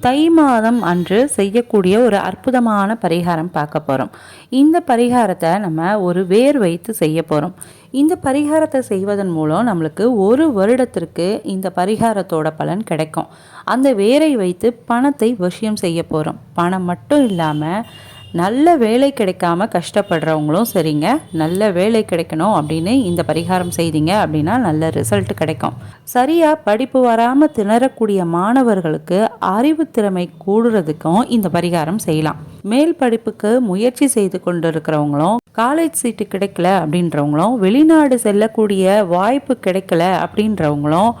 தை மாதம் அன்று செய்யக்கூடிய ஒரு அற்புதமான பரிகாரம் பார்க்க போகிறோம் இந்த பரிகாரத்தை நம்ம ஒரு வேர் வைத்து செய்ய போகிறோம் இந்த பரிகாரத்தை செய்வதன் மூலம் நம்மளுக்கு ஒரு வருடத்திற்கு இந்த பரிகாரத்தோட பலன் கிடைக்கும். அந்த வேரை வைத்து பணத்தை வசியம் செய்ய போகிறோம் பணம் மட்டும் இல்லாமல் நல்ல வேலை கிடைக்காம கஷ்டப்படுறவங்களும் சரிங்க. நல்ல வேலை கிடைக்கணும் அப்படின்னு இந்த பரிகாரம் செய்தீங்க அப்படின்னா நல்ல ரிசல்ட் கிடைக்கும். சரியாக படிப்பு வராமல் திணறக்கூடிய மாணவர்களுக்கு அறிவு திறமை கூடுறதுக்கும் இந்த பரிகாரம் செய்யலாம். மேல் படிப்புக்கு முயற்சி செய்து கொண்டிருக்கிறவங்களும் காலேஜ் சீட்டு கிடைக்கல அப்படின்றவங்களும் வெளிநாடு செல்லக்கூடிய வாய்ப்பு கிடைக்கல அப்படின்றவங்களும்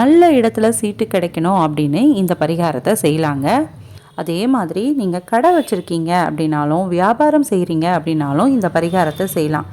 நல்ல இடத்துல சீட்டு கிடைக்கணும் அப்படின்னு இந்த பரிகாரத்தை செய்யலாங்க. அதே மாதிரி நீங்கள் கடை வச்சுருக்கீங்க அப்படின்னாலும் வியாபாரம் செய்கிறீங்க அப்படின்னாலும் இந்த பரிகாரத்தை செய்யலாம்.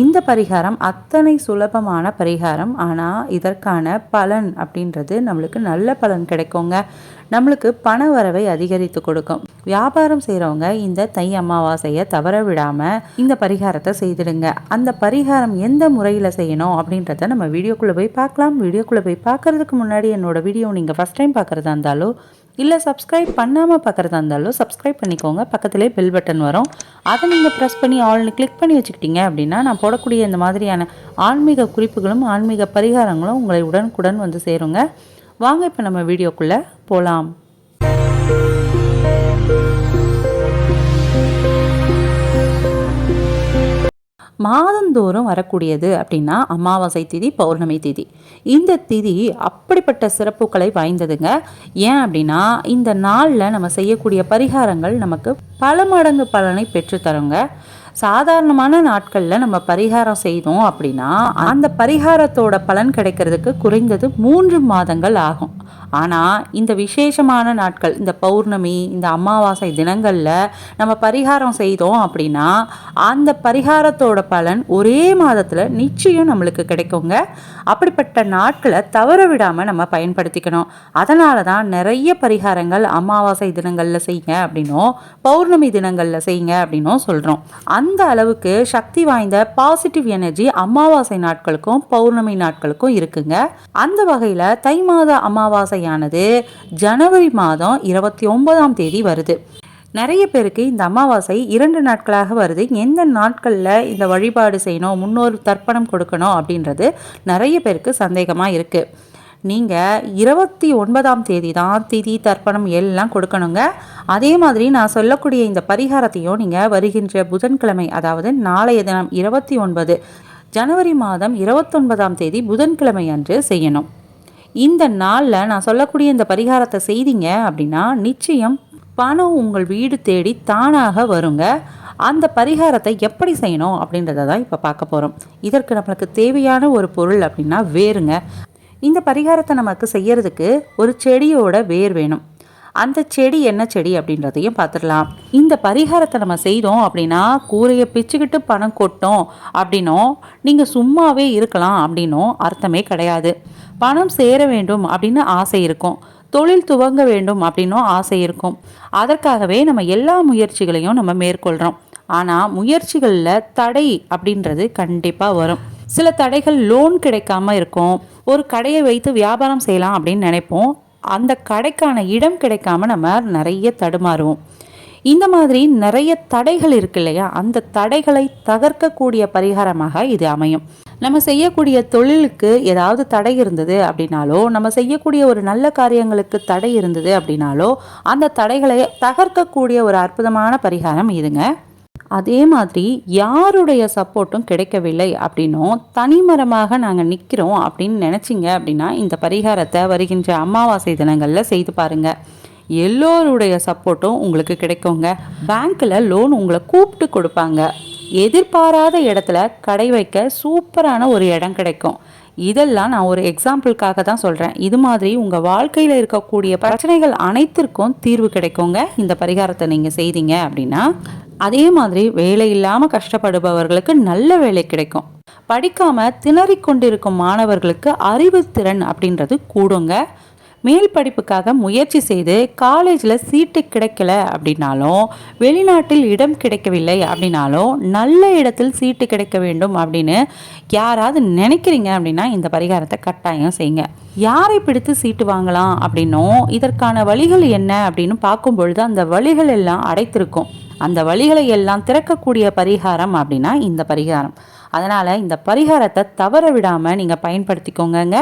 இந்த பரிகாரம் அத்தனை சுலபமான பரிகாரம். ஆனால் இதற்கான பலன் அப்படின்றது நம்மளுக்கு நல்ல பலன் கிடைக்குங்க. நம்மளுக்கு பண வரவை அதிகரித்து கொடுக்கும். வியாபாரம் செய்கிறவங்க இந்த தை அமாவாசையை தவற விடாமல் இந்த பரிகாரத்தை செய்திடுங்க. அந்த பரிகாரம் எந்த முறையில் செய்யணும் அப்படின்றத நம்ம வீடியோக்குள்ளே போய் பார்க்கலாம். வீடியோக்குள்ளே போய் பார்க்குறதுக்கு முன்னாடி என்னோடய வீடியோ நீங்கள் ஃபஸ்ட் டைம் பார்க்குறதா இருந்தாலும் இல்லை சப்ஸ்கிரைப் பண்ணாமல் பார்க்குறதா இருந்தாலும் சப்ஸ்கிரைப் பண்ணிக்கோங்க. பக்கத்துலேயே பெல் பட்டன் வரும். அதை நீங்கள் ப்ரெஸ் பண்ணி ஆல்னு கிளிக் பண்ணி வச்சுக்கிட்டீங்க அப்படின்னா நான் போடக்கூடிய இந்த மாதிரியான ஆன்மீக குறிப்புகளும் ஆன்மீக பரிகாரங்களும் உங்களை உடனுக்குடன் வந்து சேருங்க. வாங்க இப்போ நம்ம வீடியோக்குள்ளே போகலாம் மாதந்தோறும் வரக்கூடியது அப்படின்னா அமாவாசை திதி பௌர்ணமி திதி. இந்த திதி அப்படிப்பட்ட சிறப்புகளை வாய்ந்ததுங்க. ஏன் அப்படின்னா இந்த நாளில் நம்ம செய்யக்கூடிய பரிகாரங்கள் நமக்கு பல மடங்கு பலனை பெற்றுத்தருங்க சாதாரணமான நாட்களில் நம்ம பரிகாரம் செய்தோம் அப்படின்னா அந்த பரிகாரத்தோட பலன் கிடைக்கிறதுக்கு குறைந்தது மூன்று மாதங்கள் ஆகும். ஆனால் இந்த விசேஷமான நாட்கள் இந்த பௌர்ணமி இந்த அமாவாசை தினங்களில் நம்ம பரிகாரம் செய்தோம் அப்படின்னா அந்த பரிகாரத்தோட பலன் ஒரே மாதத்தில் நிச்சயம் நம்மளுக்கு கிடைக்குங்க. அப்படிப்பட்ட நாட்களை தவற விடாமல் நம்ம பயன்படுத்திக்கணும். அதனால தான் நிறைய பரிகாரங்கள் அமாவாசை தினங்களில் செய்யுங்க அப்படின்னும் பௌர்ணமி தினங்களில் செய்யுங்க அப்படின்னும் சொல்கிறோம் அந்த அளவுக்கு சக்தி வாய்ந்த பாசிட்டிவ் எனர்ஜி அமாவாசை நாட்களுக்கும் பௌர்ணமி நாட்களுக்கும் இருக்குங்க. அந்த வகையில் தை மாத அமாவாசையானது ஜனவரி மாதம் இருபத்தி ஒன்பதாம் தேதி வருது. நிறைய பேருக்கு இந்த அமாவாசை இரண்டு நாட்களாக வருது. எந்த நாட்களில் இந்த வழிபாடு செய்யணும் முன்னோர் தர்ப்பணம் கொடுக்கணும் அப்படின்றது நிறைய பேருக்கு சந்தேகமாக இருக்குது நீங்கள் இருபத்தி ஒன்பதாம் தேதி தான் திதி தர்ப்பணம் எல்லாம் கொடுக்கணுங்க. அதே மாதிரி நான் சொல்லக்கூடிய இந்த பரிகாரத்தையும் நீங்கள் வருகின்ற புதன்கிழமை அதாவது நாளைய தினம் இருபத்தி ஒன்பது ஜனவரி மாதம் இருபத்தொன்பதாம் தேதி புதன்கிழமை அன்று செய்யணும். இந்த நாளில் நான் சொல்லக்கூடிய இந்த பரிகாரத்தை செய்தீங்க அப்படின்னா நிச்சயம் பணம் உங்கள் வீடு தேடி தானாக வருங்க. அந்த பரிகாரத்தை எப்படி செய்யணும் அப்படின்றத தான் இப்போ பார்க்க போகிறோம் இதற்கு நம்மளுக்கு தேவையான ஒரு பொருள் அப்படின்னா வேருங்க. இந்த பரிகாரத்தை நமக்கு செய்யறதுக்கு ஒரு செடியோட வேர் வேணும். அந்த செடி என்ன செடி அப்படின்றதையும் பார்த்துடலாம். இந்த பரிகாரத்தை நம்ம செய்தோம் அப்படின்னா கூரையை பிச்சுக்கிட்டு பணம் கொட்டோம் அப்படின்னும் நீங்கள் சும்மாவே இருக்கலாம் அப்படின்னும் அர்த்தமே கிடையாது. பணம் சேர வேண்டும் அப்படின்னு ஆசை இருக்கும். தொழில் துவங்க வேண்டும் அப்படின்னும் ஆசை இருக்கும். அதற்காகவே நம்ம எல்லா முயற்சிகளையும் நம்ம மேற்கொள்கிறோம் ஆனால் முயற்சிகளில் தடை அப்படின்றது கண்டிப்பாக வரும். சில தடைகள் லோன் கிடைக்காம இருக்கும். ஒரு கடையை வைத்து வியாபாரம் செய்யலாம் அப்படின்னு நினைப்போம். அந்த கடைக்கான இடம் கிடைக்காம நம்ம நிறைய தடுமாறுவோம். இந்த மாதிரி நிறைய தடைகள் இருக்கு இல்லையா? அந்த தடைகளை தகர்க்கக்கூடிய பரிகாரமாக இது அமையும். நம்ம செய்யக்கூடிய தொழிலுக்கு ஏதாவது தடை இருந்தது அப்படின்னாலோ நம்ம செய்யக்கூடிய ஒரு நல்ல காரியங்களுக்கு தடை இருந்தது அப்படின்னாலோ அந்த தடைகளை தகர்க்கக்கூடிய ஒரு அற்புதமான பரிகாரம் இதுங்க. அதே மாதிரி யாருடைய சப்போர்ட்டும் கிடைக்கவில்லை அப்படின்னும் தனிமரமாக நாங்கள் நிற்கிறோம் அப்படின்னு நினச்சிங்க அப்படின்னா இந்த பரிகாரத்தை வருகின்ற அமாவாசை தினங்களில் செய்து பாருங்கள் எல்லோருடைய சப்போர்ட்டும் உங்களுக்கு கிடைக்குங்க. பேங்க்கில் லோன் உங்களை கூப்பிட்டு கொடுப்பாங்க. எதிர்பாராத இடத்துல கடை வைக்க சூப்பரான ஒரு இடம் கிடைக்கும். இதெல்லாம் நான் ஒரு எக்ஸாம்பிளுக்காக தான் சொல்கிறேன் இது மாதிரி உங்கள் வாழ்க்கையில் இருக்கக்கூடிய பிரச்சனைகள் அனைத்திற்கும் தீர்வு கிடைக்குங்க. இந்த பரிகாரத்தை நீங்கள் செய்தீங்க அப்படின்னா அதே மாதிரி வேலை இல்லாமல் கஷ்டப்படுபவர்களுக்கு நல்ல வேலை கிடைக்கும். படிக்காமல் திணறிக் கொண்டிருக்கும் மாணவர்களுக்கு அறிவு திறன் அப்படின்றது கூடுங்க. மேல் படிப்புக்காக முயற்சி செய்து காலேஜில் சீட்டு கிடைக்கல அப்படின்னாலும் வெளிநாட்டில் இடம் கிடைக்கவில்லை அப்படின்னாலும் நல்ல இடத்தில் சீட்டு கிடைக்க வேண்டும் அப்படின்னு யாராவது நினைக்கிறீங்க அப்படின்னா இந்த பரிகாரத்தை கட்டாயம் செய்யுங்க. யாரை பிடித்து சீட்டு வாங்கலாம் அப்படின்னும் இதற்கான வழிகள் என்ன அப்படின்னு பார்க்கும் பொழுது அந்த வழிகள் எல்லாம் அடைத்திருக்கும். அந்த வழிகளை எல்லாம் திறக்கக்கூடிய பரிகாரம் அப்படின்னா இந்த பரிகாரம். அதனால் இந்த பரிகாரத்தை தவற விடாமல் நீங்கள் பயன்படுத்திக்கோங்கங்க.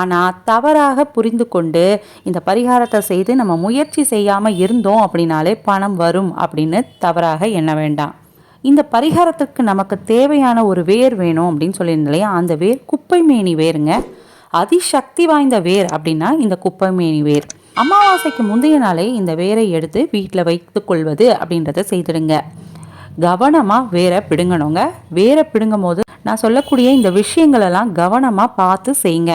ஆனால் தவறாக புரிந்து கொண்டு இந்த பரிகாரத்தை செய்து நம்ம முயற்சி செய்யாமல் இருந்தோம் அப்படின்னாலே பணம் வரும் அப்படின்னு தவறாக எண்ண வேண்டாம். இந்த பரிகாரத்துக்கு நமக்கு தேவையான ஒரு வேர் வேணும் அப்படின்னு சொல்லியிருந்தேன் இல்லையா? அந்த வேர் குப்பை மேனி வேருங்க. அதிசக்தி வாய்ந்த வேர் அப்படின்னா இந்த குப்பை மேனி வேர். அமாவாசைக்கு முந்தைய நாளே இந்த வேரை எடுத்து வீட்டில் வைத்து கொள்வது அப்படின்றத செய்திடுங்க. கவனமாக வேரை பிடுங்கணுங்க. வேரை பிடுங்கும் போது நான் சொல்லக்கூடிய இந்த விஷயங்களெல்லாம் கவனமாக பார்த்து செய்யுங்க.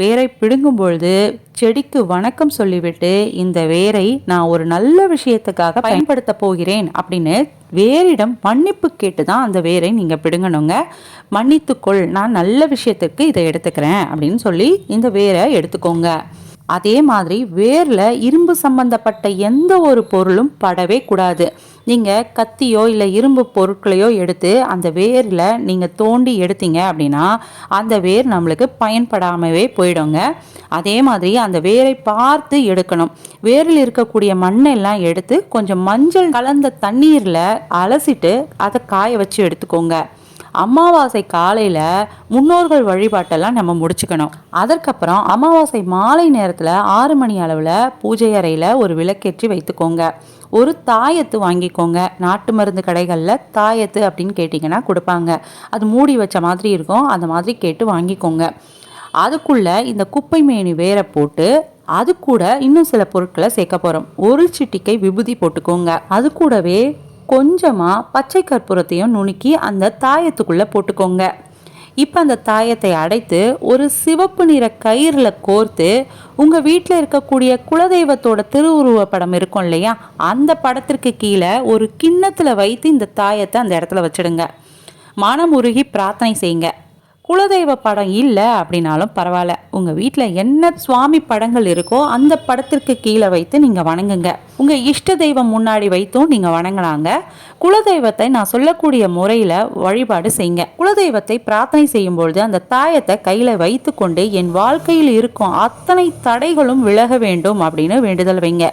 வேரை பிடுங்கும் பொழுது செடிக்கு வணக்கம் சொல்லிவிட்டு இந்த வேரை நான் ஒரு நல்ல விஷயத்துக்காக பயன்படுத்த போகிறேன் அப்படின்னு வேரிடம் மன்னிப்பு கேட்டு தான் அந்த வேரை நீங்கள் பிடுங்கணுங்க. மன்னித்துக்கொள் நான் நல்ல விஷயத்துக்கு இதை எடுத்துக்கிறேன் அப்படின்னு சொல்லி இந்த வேரை எடுத்துக்கோங்க. அதே மாதிரி வேரில் இரும்பு சம்பந்தப்பட்ட எந்த ஒரு பொருளும் படவே கூடாது. நீங்கள் கத்தியோ இல்லை இரும்பு பொருட்களையோ எடுத்து அந்த வேரில் நீங்கள் தோண்டி எடுத்தீங்க அப்படின்னா அந்த வேர் நம்மளுக்கு பயன்படாமவே போயிடுங்க. அதே மாதிரி அந்த வேரை பார்த்து எடுக்கணும். வேரில் இருக்கக்கூடிய மண்ணெல்லாம் எடுத்து கொஞ்சம் மஞ்சள் கலந்த தண்ணீரில் அலசிட்டு அதை காய வச்சு எடுத்துக்கோங்க. அமாவாசை காலையில் முன்னோர்கள் வழிபாட்டெல்லாம் நம்ம முடிச்சுக்கணும். அதற்கப்புறம் அமாவாசை மாலை நேரத்தில் ஆறு மணி அளவில் பூஜை அறையில் ஒரு விளக்கேற்றி வைத்துக்கோங்க. ஒரு தாயத்து வாங்கிக்கோங்க. நாட்டு மருந்து கடைகளில் தாயத்து அப்படின்னு கேட்டிங்கன்னா கொடுப்பாங்க. அது மூடி வச்ச மாதிரி இருக்கும். அந்த மாதிரி கேட்டு வாங்கிக்கோங்க. அதுக்குள்ளே இந்த குப்பை மேனி வேற போட்டு அது கூட இன்னும் சில பொருட்களை சேர்க்க போகிறோம் ஒரு சிட்டிக்கை விபூதி போட்டுக்கோங்க. அது கூடவே கொஞ்சமாக பச்சை கற்பூரத்தையும் நுணுக்கி அந்த தாயத்துக்குள்ளே போட்டுக்கோங்க. இப்போ அந்த தாயத்தை அடைத்து ஒரு சிவப்பு நிற கயிறில் கோர்த்து உங்கள் வீட்டில் இருக்கக்கூடிய குலதெய்வத்தோட திருவுருவ படம் இருக்கும் இல்லையா? அந்த படத்திற்கு கீழே ஒரு கிண்ணத்தில் வைத்து இந்த தாயத்தை அந்த இடத்துல வச்சிடுங்க. உருகி பிரார்த்தனை செய்யுங்க. குலதெய்வ படம் இல்லை அப்படின்னாலும் பரவாயில்ல. உங்கள் வீட்டில் என்ன சுவாமி படங்கள் இருக்கோ அந்த படத்திற்கு கீழே வைத்து நீங்கள் வணங்குங்க. உங்கள் இஷ்ட தெய்வம் முன்னாடி வைத்தும் நீங்கள் வணங்கினாங்க குலதெய்வத்தை நான் சொல்லக்கூடிய முறையில் வழிபாடு செய்யுங்க. குலதெய்வத்தை பிரார்த்தனை செய்யும் பொழுது அந்த தாயத்தை கையில் வைத்து கொண்டு என் வாழ்க்கையில் இருக்கும் அத்தனை தடைகளும் விலக வேண்டும் அப்படின்னு வேண்டுதல் வைங்க.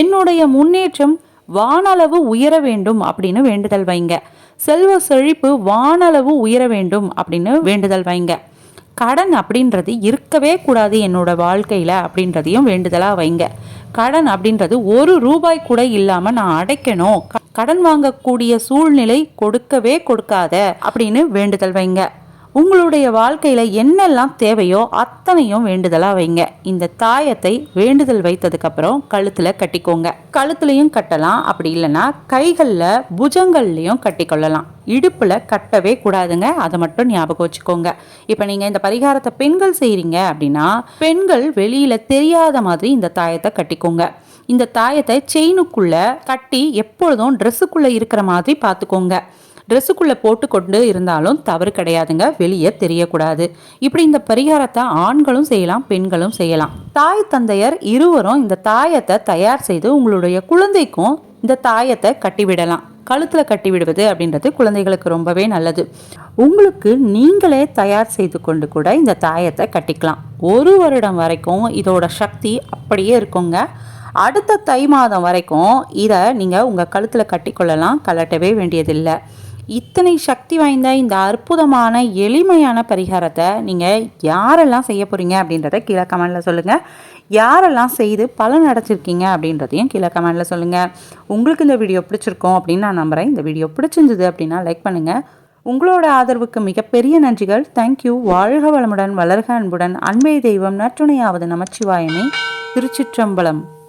என்னுடைய முன்னேற்றம் வானளவு உயர வேண்டும் அப்படின்னு வேண்டுதல் வைங்க. செல்வ செழிப்பு வானளவு உயர வேண்டும் அப்படின்னு வேண்டுதல் வைங்க. கடன் அப்படின்றது இருக்கவே கூடாது என்னோட வாழ்க்கையில் அப்படின்றதையும் வேண்டுதலாக வைங்க. கடன் அப்படின்றது ஒரு ரூபாய் கூட இல்லாமல் நான் அடைக்கணும். கடன் வாங்கக்கூடிய சூழ்நிலை கொடுக்கவே கொடுக்காத அப்படின்னு வேண்டுதல் வைங்க. உங்களுடைய வாழ்க்கையில் என்னெல்லாம் தேவையோ அத்தனையும் வேண்டுதலாக வைங்க. இந்த தாயத்தை வேண்டுதல் வைத்ததுக்கப்புறம் கழுத்தில் கட்டிக்கோங்க. கழுத்துலையும் கட்டலாம். அப்படி இல்லைன்னா கைகளில் புஜங்கள்லையும் கட்டிக்கொள்ளலாம். இடுப்பில் கட்டவே கூடாதுங்க. அதை மட்டும் ஞாபகம் வச்சுக்கோங்க. இப்போ நீங்கள் இந்த பரிகாரத்தை பெண்கள் செய்கிறீங்க அப்படின்னா பெண்கள் வெளியில் தெரியாத மாதிரி இந்த தாயத்தை கட்டிக்கோங்க. இந்த தாயத்தை செயினுக்குள்ளே கட்டி எப்பொழுதும் ட்ரெஸ்ஸுக்குள்ளே இருக்கிற மாதிரி பார்த்துக்கோங்க. ட்ரெஸ்ஸுக்குள்ளே போட்டுக்கொண்டு இருந்தாலும் தவறு கிடையாதுங்க. வெளியே தெரியக்கூடாது. இப்படி இந்த பரிகாரத்தை ஆண்களும் செய்யலாம் பெண்களும் செய்யலாம். தாய் தந்தையர் இருவரும் இந்த தாயத்தை தயார் செய்து உங்களுடைய குழந்தைக்கும் இந்த தாயத்தை கட்டிவிடலாம். கழுத்தில் கட்டி விடுவது அப்படின்றது குழந்தைகளுக்கு ரொம்பவே நல்லது. உங்களுக்கு நீங்களே தயார் செய்து கொண்டு கூட இந்த தாயத்தை கட்டிக்கலாம். ஒரு வருடம் வரைக்கும் இதோட சக்தி அப்படியே இருக்குங்க. அடுத்த தை மாதம் வரைக்கும் இதை நீங்கள் உங்கள் கழுத்தில் கட்டிக்கொள்ளலாம். கலட்டவே வேண்டியதில்லை. இத்தனை சக்தி வாய்ந்த இந்த அற்புதமான எளிமையான பரிகாரத்தை நீங்கள் யாரெல்லாம் செய்ய போகிறீங்க அப்படின்றத கீழே கமெண்டில் சொல்லுங்கள் யாரெல்லாம் செய்து பலன் அடைச்சிருக்கீங்க அப்படின்றதையும் கீழே கமெண்டில் சொல்லுங்கள் உங்களுக்கு இந்த வீடியோ பிடிச்சிருக்கோம் அப்படின்னு நான் நம்புகிறேன் இந்த வீடியோ பிடிச்சிருந்தது அப்படின்னா லைக் பண்ணுங்கள் உங்களோட ஆதரவுக்கு மிகப்பெரிய நன்றிகள். தேங்க்யூ வாழ்க வளமுடன் வளர்க அன்புடன். அன்பே தெய்வம் நற்றுணையாவது நமச்சிவாயமே. திருச்சிற்றம்பலம்.